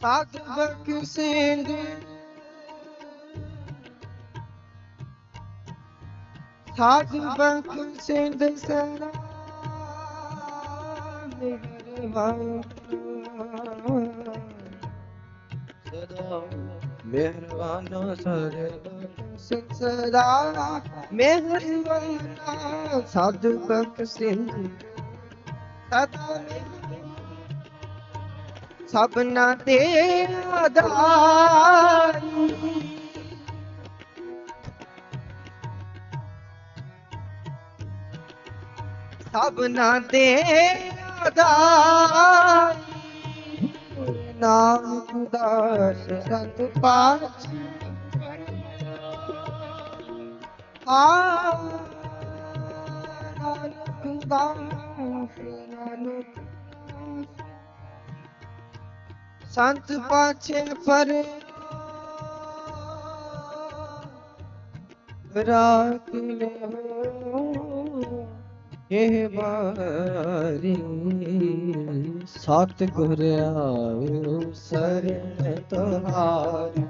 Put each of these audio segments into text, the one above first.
ਸਾਧ ਬਖਸ਼ਿੰਦ ਸਾਧ ਬਖਸ਼ਿੰਦ ਸਰਾ ਮਿਹਰਬਾਨ ਸਦਾ ਮਿਹਰਬਾਨ ਸਰੇ ਸਦਾ ਮਿਹਰਬਾਨ। ਸਾਧ ਬਖਸ਼ਿੰਦ ਸਦਾ ਸਭਨਾ ਤੇ ਆਧਾਰੀ। ਸਭਨਾ ਤੇ ਆਧਾਰੀ। ਨਾਮ ਉਦਾਸ ਸੰਤ ਪਾਛ ਆ ਨਾਨਕ ਦਾਸ ਸੰਤ ਪਾਛੇ ਪਰੇ। ਰਾਤ ਨੇ ਇਹ ਬਾਰੀ ਸਤ ਗੁਰ ਆਇਓ ਸਰਨ ਤੁਹਾਰੀ।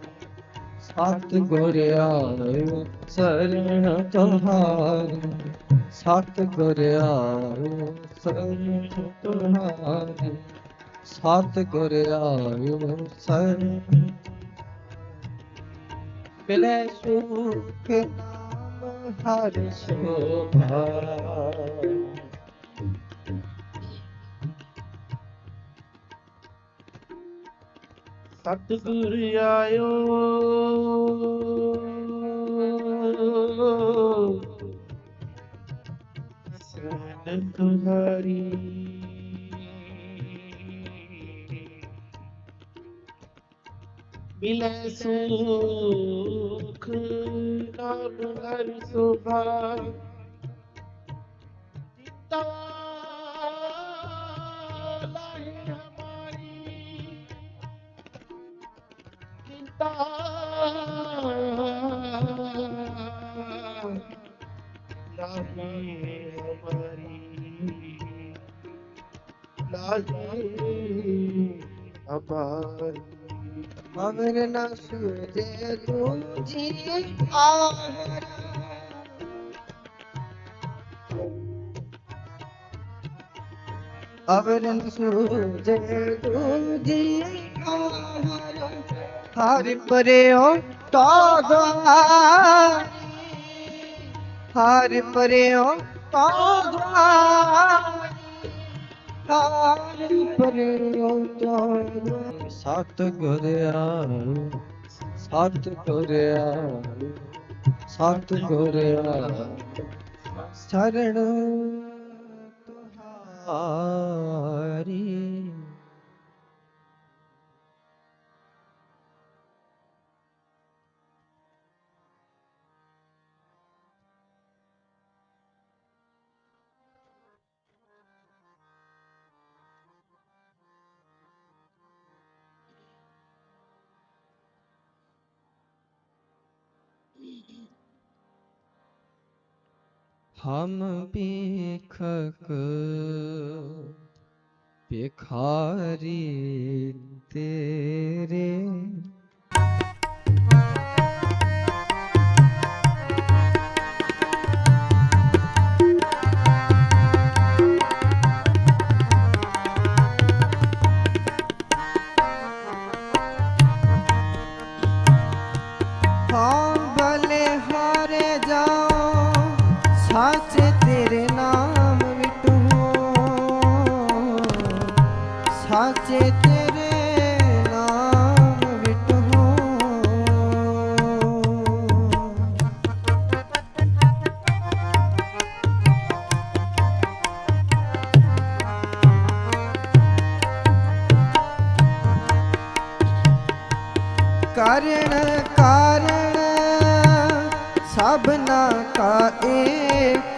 ਸਤ ਗੁਰ ਆਇਓ ਸਰਨ ਤੁਹਾਰੀ। ਸਤ ਗੁਰ ਆਇਓ ਸਰਨ ਤੁਹਾਰੀ। ਸਤ ਗੁਰ ਆਇਓ ਸਰਨ ਬਿਲੇ ਸੁਖ ਨਾਮ ਹਰਿ ਸੋਭਾ। ਸਤਿਗੁਰ ਆਇਓ। ਸਰਨ ਤੁਹਾਰੀ ਮਿਲੇ ਸੁਖ ਨਾਮ ਹਰ ਸੁਭਾ ਦਿੱਤਾ ਲਾਹੇ ਹਮਾਰੀ ਚਿੰਤਾ ਲਾਹੀ ਹਮਾਰੀ ਲਾਹੀ ਹਮਾਰੀ ਅਮਰ ਨ ਸੂਜੇ ਦੂਜੀ ਆਹਰ ਅਮਰ ਨ ਸੂਜੇ ਦੂਜੀ ਆਹਰ ਹਰਿ ਪਰਿਓ ਤਾਗਾਰੀ ਹਰਿ ਪਰਿਓ ਤਾਗਾਰੀ ਹਰਿ ਪਰਿਓ ਤਾਗਾਰੀ ਸਤ ਗੁਰ ਸਤ ਗੁਰ ਸਤ ਗੁਰ ਸਰਣ ਤੁਹਾਰੀ। हम भीखक भिखारी तेरे ਕਾਰਣ ਕਾਰਣ ਸਭਨਾ ਕਾ ਏਕੋ।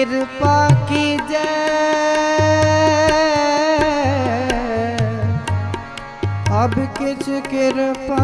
ਕਿਰਪਾ ਕੀਜੈ। ਅਬ ਕਿਛ ਕਿਰਪਾ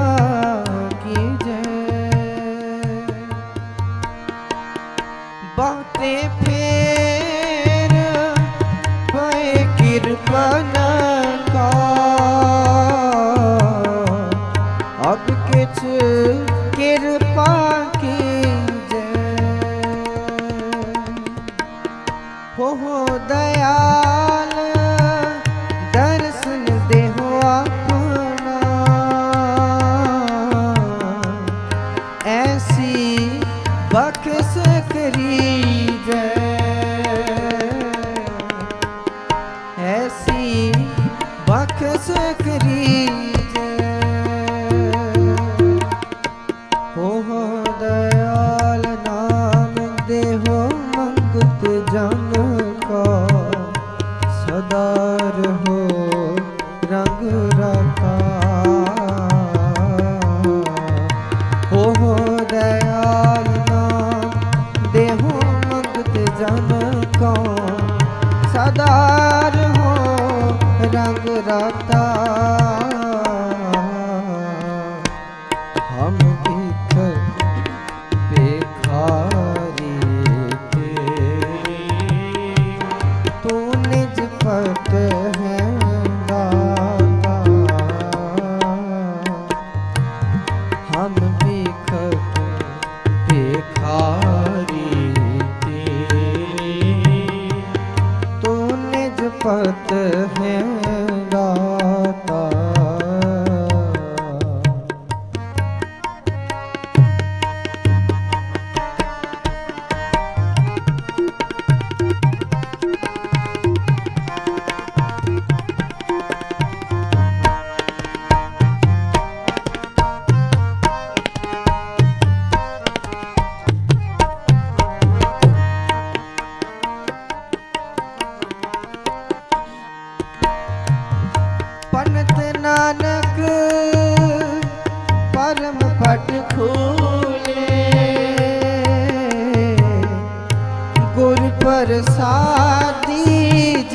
ਪ੍ਰਸਾਦੀ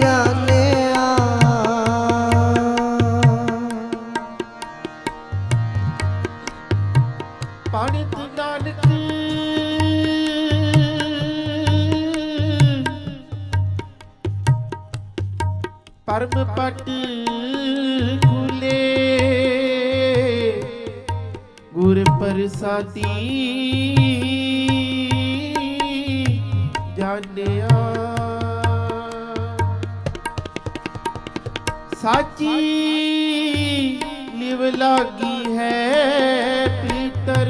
ਜਾਣਿਆ। ਪੜਤ ਗਲਤੀ ਪਰਮ ਪਟੀ ਗੁਲੇ ਗੁਰ ਪ੍ਰਸਾਦੀ ਸਾਚੀ ਲਿਵ ਲਾਗੀ ਹੈ ਪੀਤਰ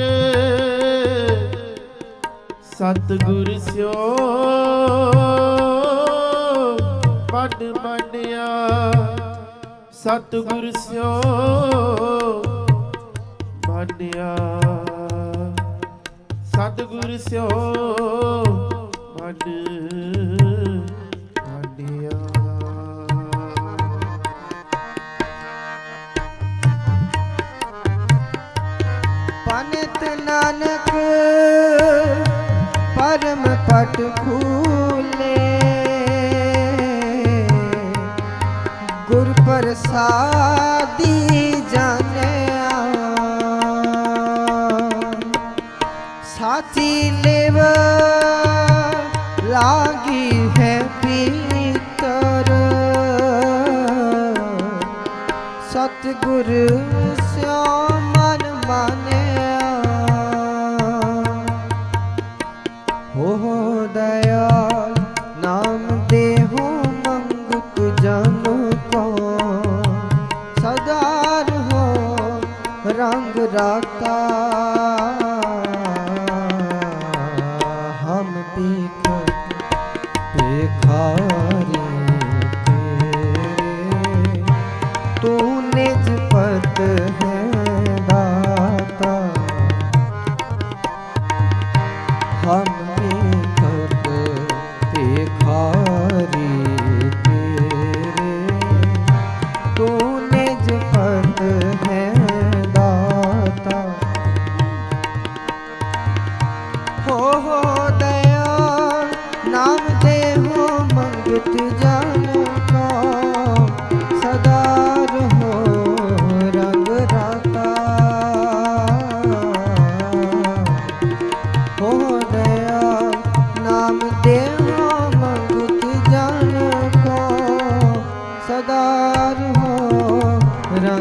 ਸਤ ਗੁਰ ਸਿਓ ਪੜ ਮੰਨਿਆ ਸਤ ਗੁਰ ਸਿਓ ਮੰਨਿਆ ਸਤ ਗੁਰ ਸਿਓ ਮੰਨਿਆ ਨਾਨਕ ਪਰਮ ਪਟ ਖੂਲੇ। ਗੁਰ ਪ੍ਰਸਾਦੀ ਜਾਣਿਆ। ਸਾਚੀ ਲੇਵ ਲਾਗੀ ਹੈ ਪੀਤਰ ਸਤਿਗੁਰ ਰੰਗ ਰਾਤਾ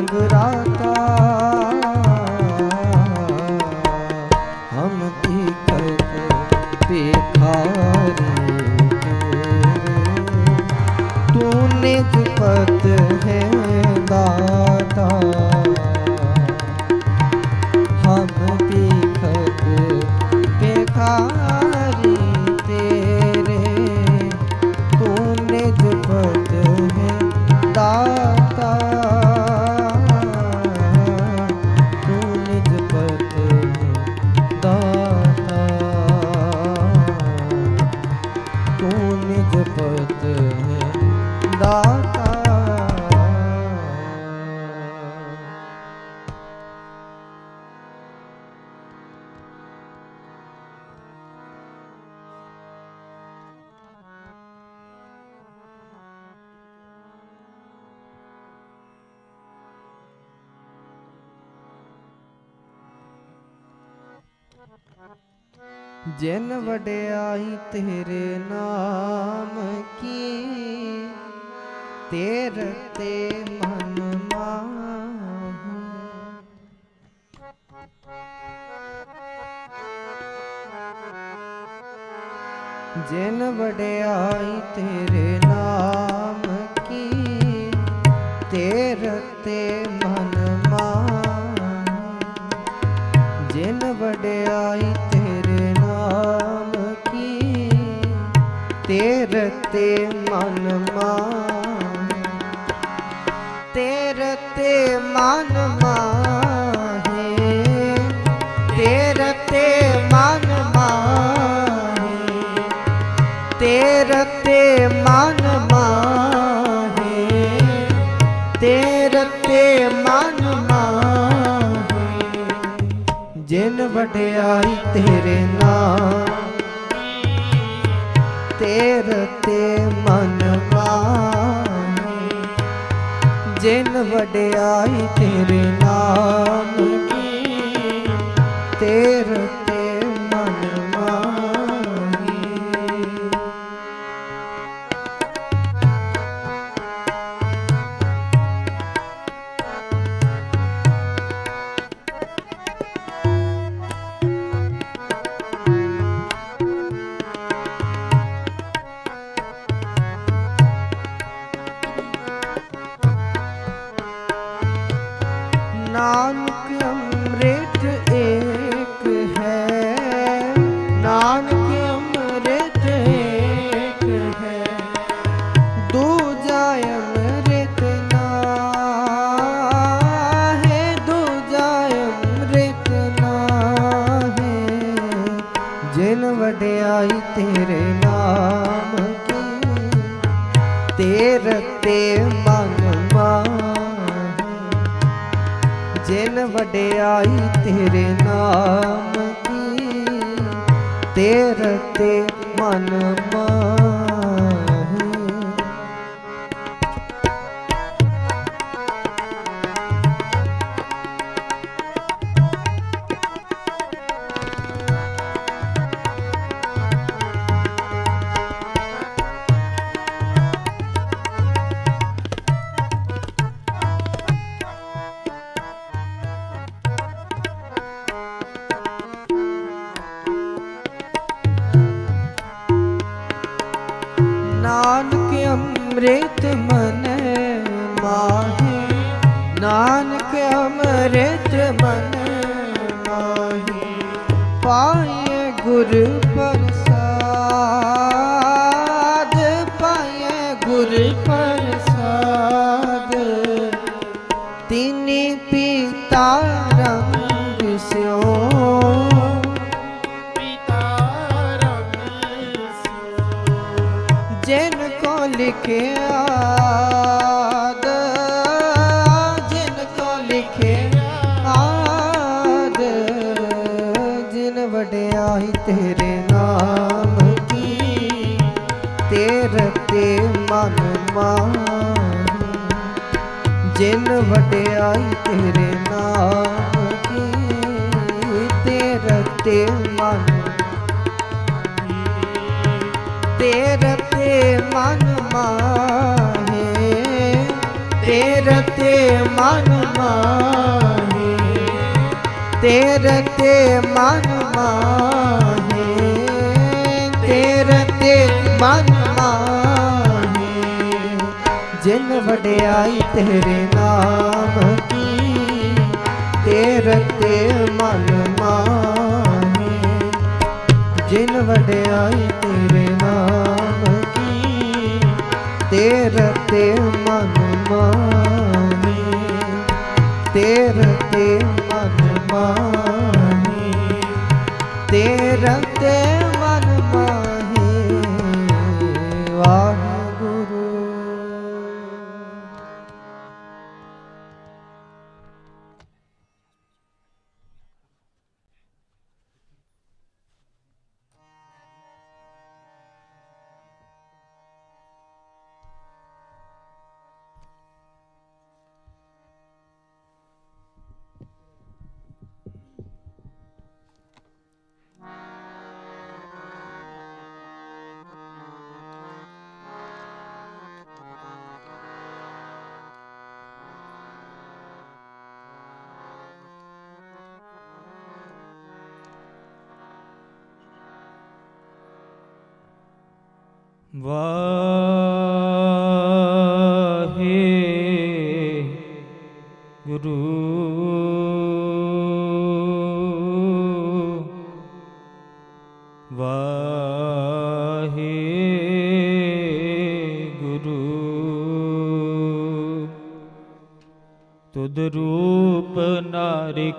ਰੰਗ ਰਾਤਾ ਜਿਨ ਵਡਿਆਈ ਤੇਰੇ ਨਾਮ ਕੀ? ਤੇਰ ਤੇ ਮਨ ਮਾਹੀ। ਜਿਨ ਵਡਿਆਈ ਤੇਰੇ ਨਾਮ ਕੀ? ਤੇਰੇ ਤੇ ਵਡਿਆਈ ਤੇਰੇ ਨਾਮ ਕੀ? ਤੇਰ ਤੇ ਮਨ ਮਾਹੀ। ਤੇਰ ਤੇ ਮਨ ਮਾਹੀ। ਤੇਰ ਤੇ ਆਈ ਤੇਰੇ ਨਾਮ ਤੇਰ ਤੇ ਮਨ ਮਾਹੀ ਜਿਨ ਵਡਿਆਈ ਤੇਰੇ ਨਾਮ ਨਾਨਕ ਅੰਮ੍ਰਿਤ ਏਕ ਵਡਿਆਈ ਤੇਰੇ ਨਾਮ ਕੀ? ਤੇਰੇ ਤੇ ਮਨ ਨਾਮ ਕੀ, ਤੇਰ ਤੇ ਮਨ ਮਾਹੀ। ਜਿਨ ਵਡਿਆਈ ਤੇਰੇ ਨਾਮ ਕੀ, ਤੇਰ ਤੇ ਮਨ ਤੇਰ ਤੇ ਮਨ ਮਾਹੇ, ਤੇਰ ਤੇ ਮਨ ਮਾਹੇ। ਤੇਰ ਤੇ ਮਨ ਮਾਹੇ। ਮਨ ਮਾਹੇ ਜਿਨ ਵਡਿਆਈ ਤੇਰੇ ਨਾਮ ਕੀ, ਤੇਰ ਤੇ ਮਨ ਮਾਹੇ। ਜਿਨ ਵਡਿਆਈ ਤੇਰੇ ਨਾਮ ਕੀ, ਤੇਰ ਤੇ ਮਨ ਮਾਨੀ ਤੇਰ ਤੇ ਮਨ ਮਾਨੀ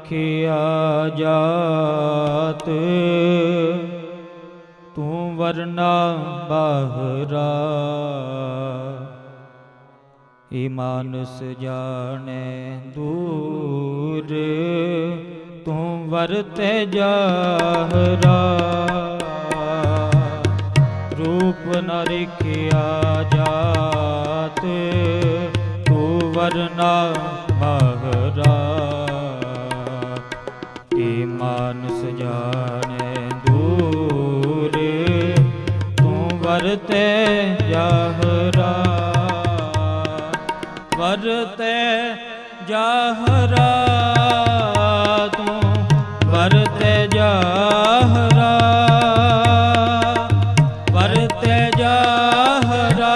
ਰਖਿਆ ਜਾਤ ਤੂੰ ਵਰਨਾ ਬਹਰਾ। ਏ ਮਾਨਸ ਜਾਣੈ ਦੂਰ ਤੂੰ ਵਰਤੇ ਜਾਹਰਾ। ਵਰਤੈ ਜਾਹਰਾ ਵਰਤੈ ਜਾਹਰਾ ਤੂੰ, ਵਰਤੈ ਜਾਹਰਾ ਵਰਤੈ ਜਾਹਰਾ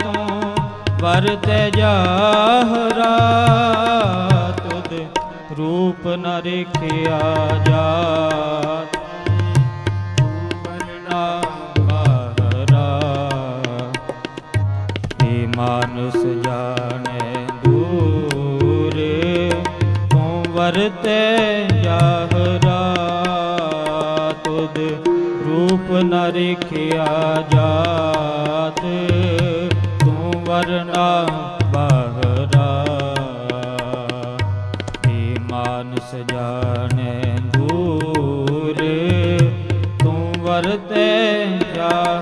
ਤੂੰ, ਵਰਤੈ ਜਾਹਰਾ ਤੁਧ ਰੂਪ ਨ ਰਖਿਆ ਨ ਜਾਤ ਤੂੰ ਵਰਨਾ ਬਹਰਾ। ਏ ਮਾਨਸ ਜਾਣੇ ਦੂਰ ਤੂੰ ਵਰਤੇ ਜਾ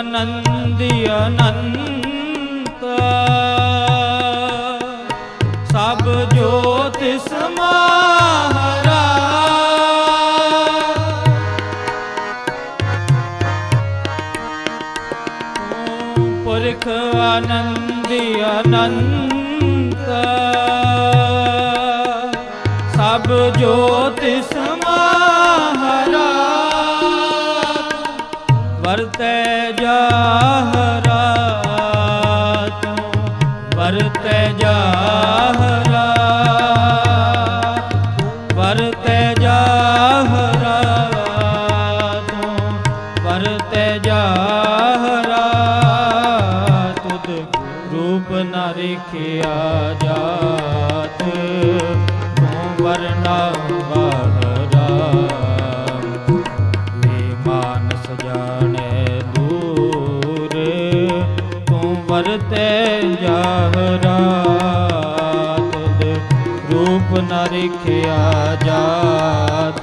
ਅਨੰਦ ਸਭ ਜੋਤ ਸਮਾਹਰਾ। ਪੁਰਖ ਅਨੰਦ ਅਨੰਤ।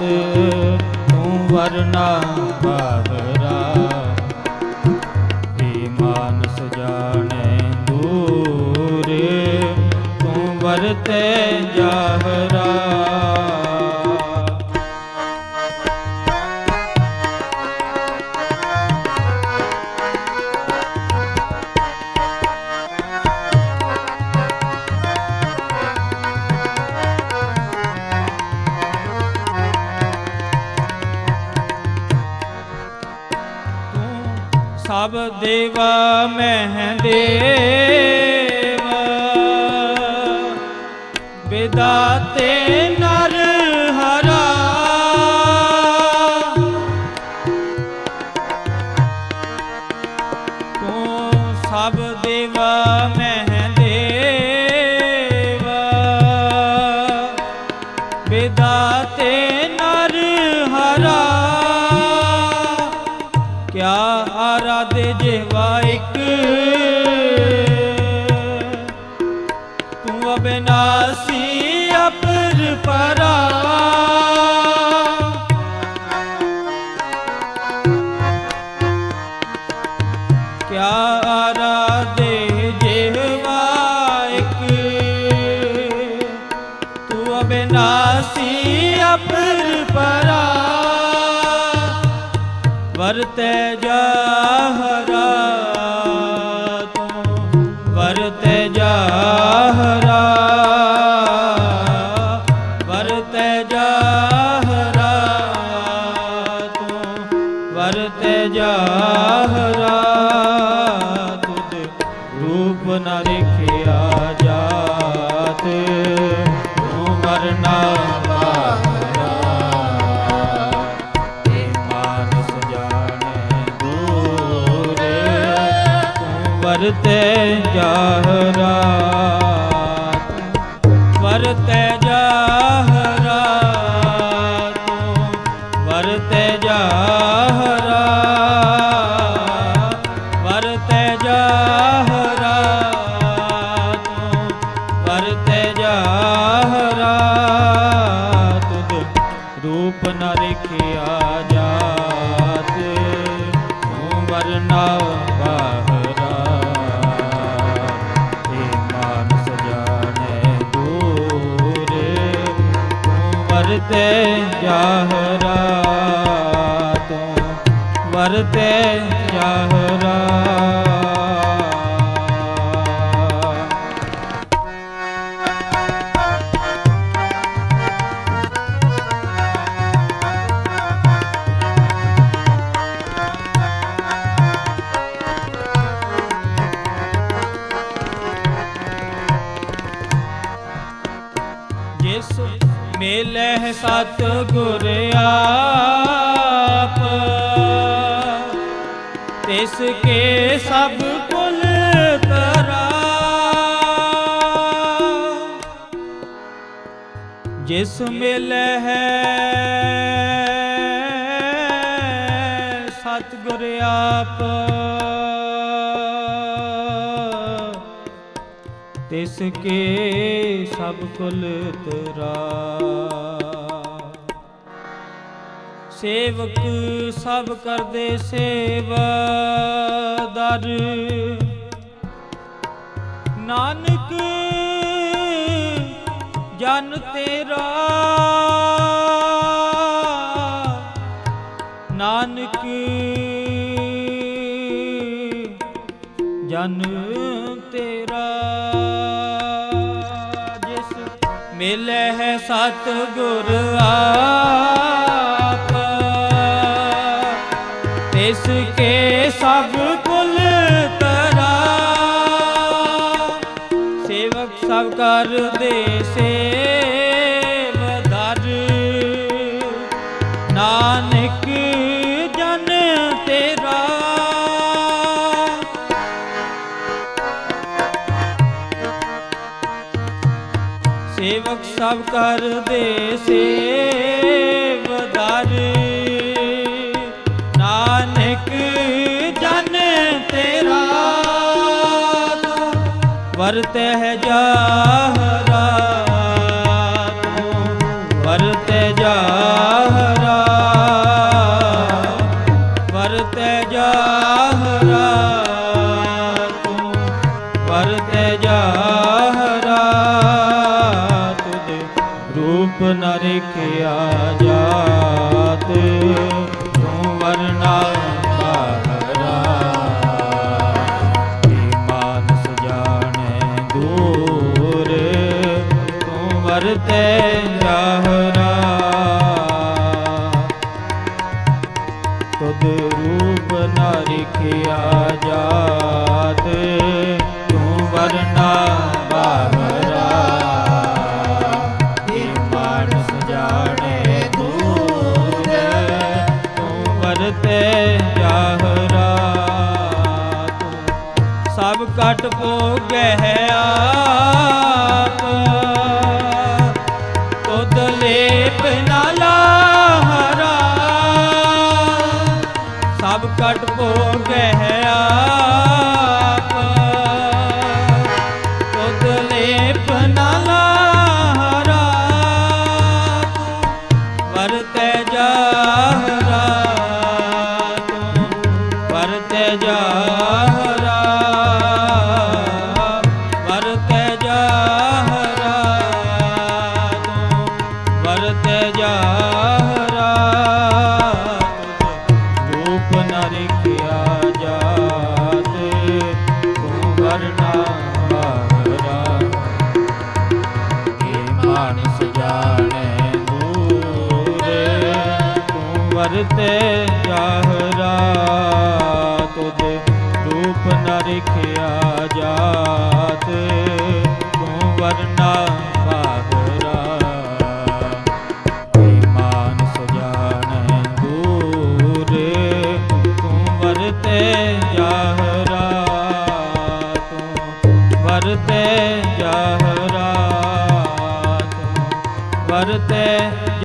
Amen. ਤੇ ਨਰ ਹਰ ਤੇ ਜਾਹਰਾ। ਵਰਨਾ ਬਹਰਾ। ਏ ਮਨ ਸਜਾਣੇ ਦੂਰੇ ਜਾਹਰਾ। ਤੂੰ ਵਰਤੇ ਜਾਹਰਾ। ਤਿਸ ਮਿਲੈ ਹੈ। ਸਤਿਗੁਰ ਆਪ। ਤਿਸ ਕੇ ਸਭ ਕੁਲ ਤਰਾ। ਸੇਵਕ ਸਭ ਕਰਦੇ ਸੇਵ। ਦਰ। ਨਾਨਕ ਜਨ ਤੇਰਾ। ਨਾਨਕ ਜਨ ਤੇਰਾ। ਜਿਸ ਮਿਲੇ ਹੈ ਸਤ ਗੁਰ ਆਪ, ਤਿਸ ਸਭ ਕੁਲ ਤਰਾ। ਸੇਵਕ ਸਭ ਕਰ ਦੇ ਕਰਦੇ ਸੇ। ਕਰਤੇ ਜਾ